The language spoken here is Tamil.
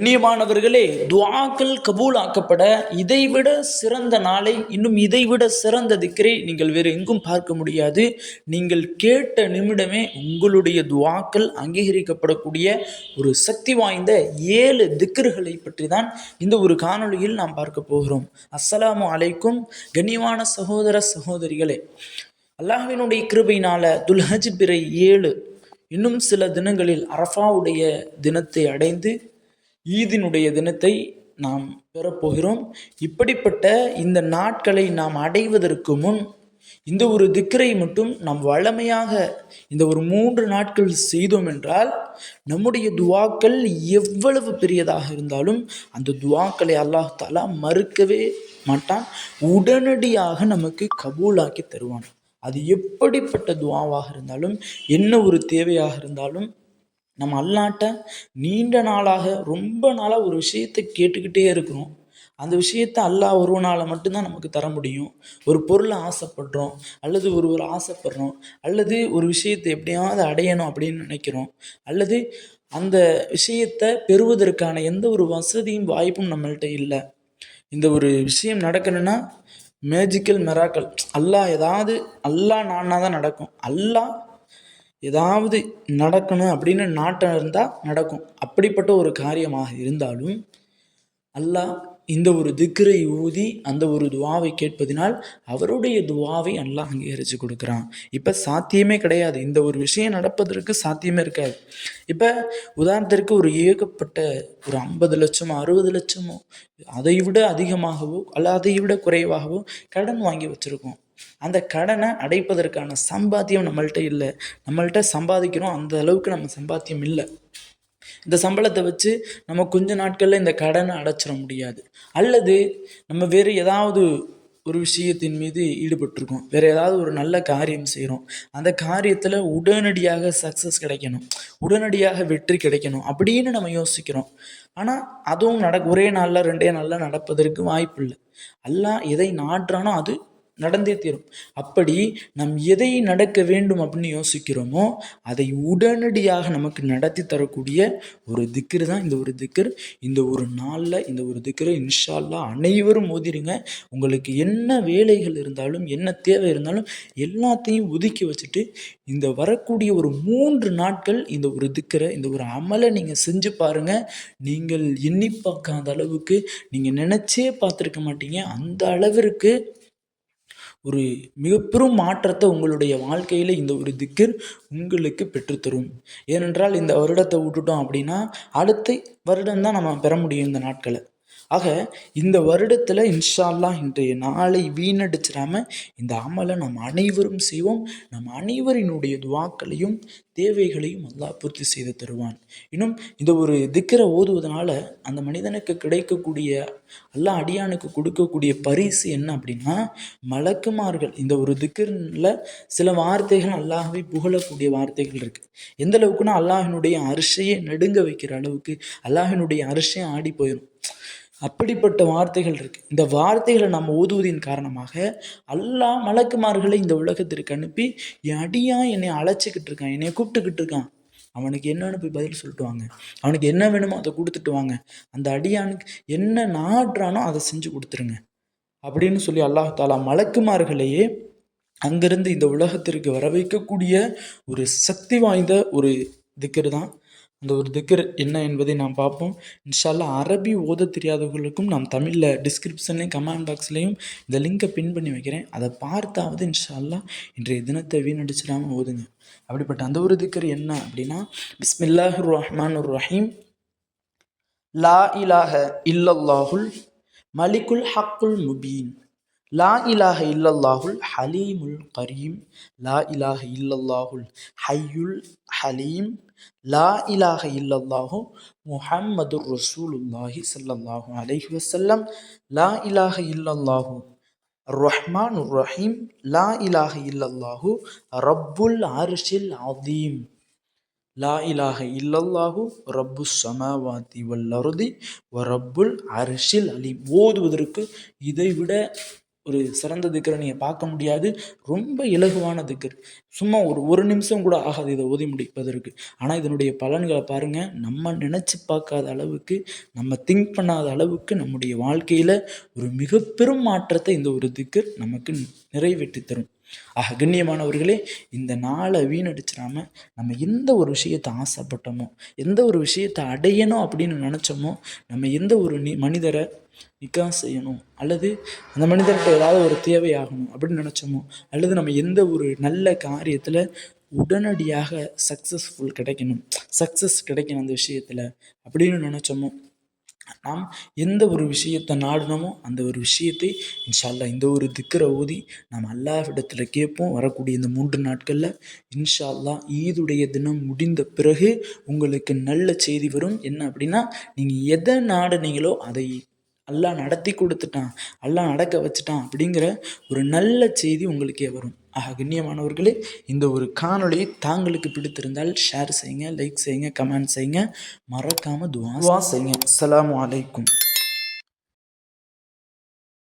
கண்ணியமானவர்களே துவாக்கள் கபூலாக்கப்பட இதைவிட சிறந்த நாளை இன்னும் இதைவிட சிறந்த திக்கரை நீங்கள் வேறு எங்கும் பார்க்க முடியாது. நீங்கள் கேட்ட நிமிடமே உங்களுடைய துவாக்கள் அங்கீகரிக்கப்படக்கூடிய ஒரு சக்தி வாய்ந்த ஏழு திக்கர்களை பற்றி தான் இந்த ஒரு காணொளியில் நாம் பார்க்க போகிறோம். அஸ்ஸலாமு அலைக்கும் கண்ணியமான சகோதர சகோதரிகளே அல்லாஹினுடைய கிருபையினால துல்ஹஜ் பிறை ஏழு இன்னும் சில தினங்களில் அரஃபாவுடைய தினத்தை அடைந்து ஈதினுடைய தினத்தை நாம் பெறப்போகிறோம். இப்படிப்பட்ட இந்த நாட்களை நாம் அடைவதற்கு முன் இந்த ஒரு திக்கரை மட்டும் நாம் வழமையாக இந்த ஒரு மூன்று நாட்கள் செய்தோம் என்றால் நம்முடைய துவாக்கள் எவ்வளவு பெரியதாக இருந்தாலும் அந்த துவாக்களை அல்லாஹ் தாலா மறுக்கவே மாட்டான். உடனடியாக நமக்கு கபூலாக்கி தருவான். அது எப்படிப்பட்ட துவாவாக இருந்தாலும் என்ன ஒரு தேவையாக இருந்தாலும் நம்ம அல்லாட்ட நீண்ட நாளாக ரொம்ப நாளாக ஒரு விஷயத்தை கேட்டுக்கிட்டே இருக்கிறோம். அந்த விஷயத்தை அல்லாஹ் ஒருவனால் மட்டும்தான் நமக்கு தர முடியும். ஒரு பொருளை ஆசைப்படுறோம் அல்லது ஒரு ஒரு ஆசைப்படுறோம் அல்லது ஒரு விஷயத்தை எப்படியாவது அடையணும் அப்படின்னு நினைக்கிறோம். அல்லது அந்த விஷயத்தை பெறுவதற்கான எந்த ஒரு வசதியும் வாய்ப்பும் நம்மள்கிட்ட இல்லை. இந்த ஒரு விஷயம் நடக்கணும்னா மேஜிக்கல் மெராக்கல் அல்லாஹ் ஏதாவது அல்லாஹ் நானா தான் நடக்கும். அல்லாஹ் ஏதாவது நடக்கணும் அப்படின்னு நாட்டம் இருந்தால் நடக்கும். அப்படிப்பட்ட ஒரு காரியமாக இருந்தாலும் அல்லாஹ் இந்த ஒரு திக்ரை ஊதி அந்த ஒரு துவாவை கேட்பதினால் அவருடைய துவாவை அல்லாஹ் அங்கீகரித்து கொடுக்குறான். இப்போ சாத்தியமே கிடையாது. இந்த ஒரு விஷயம் நடப்பதற்கு சாத்தியமே இருக்காது. இப்போ உதாரணத்திற்கு ஒரு ஏகப்பட்ட ஒரு ஐம்பது லட்சமோ அறுபது லட்சமோ அதை விட அதிகமாகவோ அல்ல அதை விட குறைவாகவோ கடன் வாங்கி வச்சுருக்கோம். அந்த கடனை அடைப்பதற்கான சம்பாத்தியம் நம்மள்ட்ட இல்லை. நம்மள்ட்ட சம்பாதிக்கிறோம் அந்த அளவுக்கு நம்ம சம்பாத்தியம் இல்லை. இந்த சம்பளத்தை வச்சு நம்ம கொஞ்ச நாட்களில் இந்த கடனை அடைச்சிட முடியாது. அல்லது நம்ம வேறு ஏதாவது ஒரு விஷயத்தின் மீது ஈடுபட்டிருக்கோம். வேறு ஏதாவது ஒரு நல்ல காரியம் செய்கிறோம் அந்த காரியத்தில் உடனடியாக சக்ஸஸ் கிடைக்கணும். உடனடியாக வெற்றி கிடைக்கணும் அப்படின்னு நம்ம யோசிக்கிறோம். ஆனால் அதுவும் நட ஒரே நாளில் ரெண்டே நாளில் நடப்பதற்கு வாய்ப்பு இல்லை எல்லாம் எதை நாட்டுறானோ அது நடந்தே தீரும். அப்படி நம் எதை நடக்க வேண்டும் அப்படின்னு யோசிக்கிறோமோ அதை உடனடியாக நமக்கு நடத்தி தரக்கூடிய ஒரு திக்கர் தான் இந்த ஒரு திக்கர் இந்த ஒரு நாளில் இந்த ஒரு திக்கரை இன்ஷால்லா அனைவரும் ஓதிருங்க உங்களுக்கு என்ன வேலைகள் இருந்தாலும் என்ன தேவை இருந்தாலும் எல்லாத்தையும் ஒதுக்கி வச்சுட்டு இந்த வரக்கூடிய ஒரு மூன்று நாட்கள் இந்த ஒரு திக்கரை இந்த ஒரு அமலை நீங்கள் செஞ்சு பாருங்கள் நீங்கள் எண்ணி பார்க்காத அளவுக்கு நீங்கள் நினச்சே பார்த்துருக்க மாட்டீங்க. அந்த அளவிற்கு ஒரு மிகப்பெரும் மாற்றத்தை உங்களுடைய வாழ்க்கையில் இந்த ஒரு திக்கர் உங்களுக்கு பெற்றுத்தரும் ஏனென்றால் இந்த வருடத்தை விட்டுட்டோம் அப்படின்னா அடுத்த வருடம் தான் நம்ம பெற முடியும் இந்த நாட்களை. ஆக இந்த வருடத்தில் இன்ஷா அல்லாஹ் இன்றைய நாளை வீணடிச்சிடாமல் இந்த அமலை நாம் அனைவரும் செய்வோம். நம் அனைவரினுடைய துவாக்களையும் தேவைகளையும் அல்லாஹ் பூர்த்தி செய்து தருவான். இன்னும் இந்த ஒரு திக்கரை ஓதுவதனால அந்த மனிதனுக்கு கிடைக்கக்கூடிய அல்லாஹ் அடியானுக்கு கொடுக்கக்கூடிய பரிசு என்ன அப்படின்னா மலக்குமார்கள் இந்த ஒரு திக்கரில் சில வார்த்தைகள் அல்லாஹ்வை புகழக்கூடிய வார்த்தைகள் இருக்குது எந்த அளவுக்குன்னா அல்லாஹினுடைய அரிசையை நெடுங்க வைக்கிற அளவுக்கு அல்லாஹினுடைய அரிசையை ஆடி போயிடும் அப்படிப்பட்ட வார்த்தைகள் இருக்குது இந்த வார்த்தைகளை நம்ம ஓதுவதின் காரணமாக அல்லாஹ் மலக்குமார்களை இந்த உலகத்திற்கு அனுப்பி என் அடியா என்னை அழைச்சிக்கிட்டு இருக்கான் என்னை கூப்பிட்டுக்கிட்டு இருக்கான். அவனுக்கு என்னன்னு போய் பதில் சொல்லிட்டு வாங்க அவனுக்கு என்ன வேணுமோ அதை கொடுத்துட்டு வாங்க. அந்த அடியானுக்கு என்ன நாடுறானோ அதை செஞ்சு கொடுத்துருங்க. அப்படின்னு சொல்லி அல்லாஹ் தாலா மலக்குமார்களையே அங்கிருந்து இந்த உலகத்திற்கு வர வைக்கக்கூடிய ஒரு சக்தி வாய்ந்த ஒரு திக்கர் தான் அந்த ஒரு திக்கர் என்ன என்பதை நாம் பார்ப்போம். இன்ஷால்லா அரபி ஓத தெரியாதவர்களுக்கும் நாம் தமிழில் டிஸ்கிரிப்ஷன்லேயும் கமெண்ட் பாக்ஸ்லேயும் இந்த லிங்கை பின் பண்ணி வைக்கிறேன். அதை பார்த்தாவது இன்ஷால்லா இன்றைய தினத்தை வீணடிச்சிடாமல் ஓதுங்க. அப்படிப்பட்ட அந்த ஒரு திக்கர் என்ன அப்படின்னா பிஸ்மில்லாஹுர் ரஹ்மான் ரஹீம் லா இலாஹ இல்லல்லாஹுல் மலிக்குல் ஹக்குல் முபீன். லா இலாஹ இல்லல்லாஹுல் ஹலீமுல் கரீம் லா இலாஹ இல்லல்லாஹுல் ஹையுல் ஹலீம் லா இலாஹ இல்லல்லாஹு முஹம்மது ரசூலுல்லாஹி சல்லல்லாஹு அலைஹி வசல்லம் லா இலாஹ இல்லல்லாஹு ரஹ்மான் ரஹீம் லா இலாஹ இல்லல்லாஹு ரப்புல் அர்ஷில் அதீம் லா இலாஹ இல்லல்லாஹு ரப்பு சமாவாத்தி வல்லருதி வ ரப்புல் அர்ஷில் அலீம் ஓதுவதற்கு இதைவிட ஒரு சிறந்த திக்கரை நீங்கள் பார்க்க முடியாது. ரொம்ப இலகுவான திக்கர். சும்மா ஒரு ஒரு நிமிஷம் கூட ஆகாது இதை ஓதி முடிப்பதற்கு. ஆனால் இதனுடைய பலன்களை பாருங்கள் நம்ம நினச்சி பார்க்காத அளவுக்கு நம்ம திங்க் பண்ணாத அளவுக்கு நம்முடைய வாழ்க்கையில் ஒரு மிக பெரும் மாற்றத்தை இந்த ஒரு திக்கர் நமக்கு நிறைவேற்றி தரும். ஆக கண்ணியமானவர்களே இந்த நாளை வீணடிச்சிடாம நம்ம எந்த ஒரு விஷயத்தை ஆசைப்பட்டோமோ எந்த ஒரு விஷயத்தை அடையணும் அப்படின்னு நினச்சோமோ நம்ம எந்த ஒரு நி மனிதரை நிக்கா செய்யணும் அல்லது அந்த மனிதர்கிட்ட ஏதாவது ஒரு தேவையாகணும் அப்படின்னு நினச்சோமோ அல்லது நம்ம எந்த ஒரு நல்ல காரியத்தில் உடனடியாக சக்ஸஸ்ஃபுல் கிடைக்கணும் சக்ஸஸ் கிடைக்கணும் அந்த விஷயத்தில் அப்படின்னு நினச்சோமோ நாம் எந்த ஒரு விஷயத்தை நாடினோமோ அந்த ஒரு விஷயத்தை இன்ஷால்லா இந்த ஒரு திக்கரை ஓதி நாம் அல்லாஹ்விடத்தில் கேட்போம். வரக்கூடிய இந்த மூன்று நாட்களில் இன்ஷா அல்லா ஈதுடைய தினம் முடிந்த பிறகு உங்களுக்கு நல்ல செய்தி வரும். என்ன அப்படின்னா நீங்கள் எதை நாடுனீங்களோ அதை அல்லா நடத்தி கொடுத்துட்டான் அல்லா நடக்க வச்சுட்டான் அப்படிங்கிற ஒரு நல்ல செய்தி உங்களுக்கே வரும். ஆக கண்ணியமானவர்களே இந்த ஒரு காணொளியை தாங்களுக்கு பிடித்திருந்தால் ஷேர் செய்யுங்க லைக் செய்யுங்க கமெண்ட் செய்யுங்க. மறக்காமல் துவா செய்யுங்க. அஸ்ஸலாமு அலைக்கும்.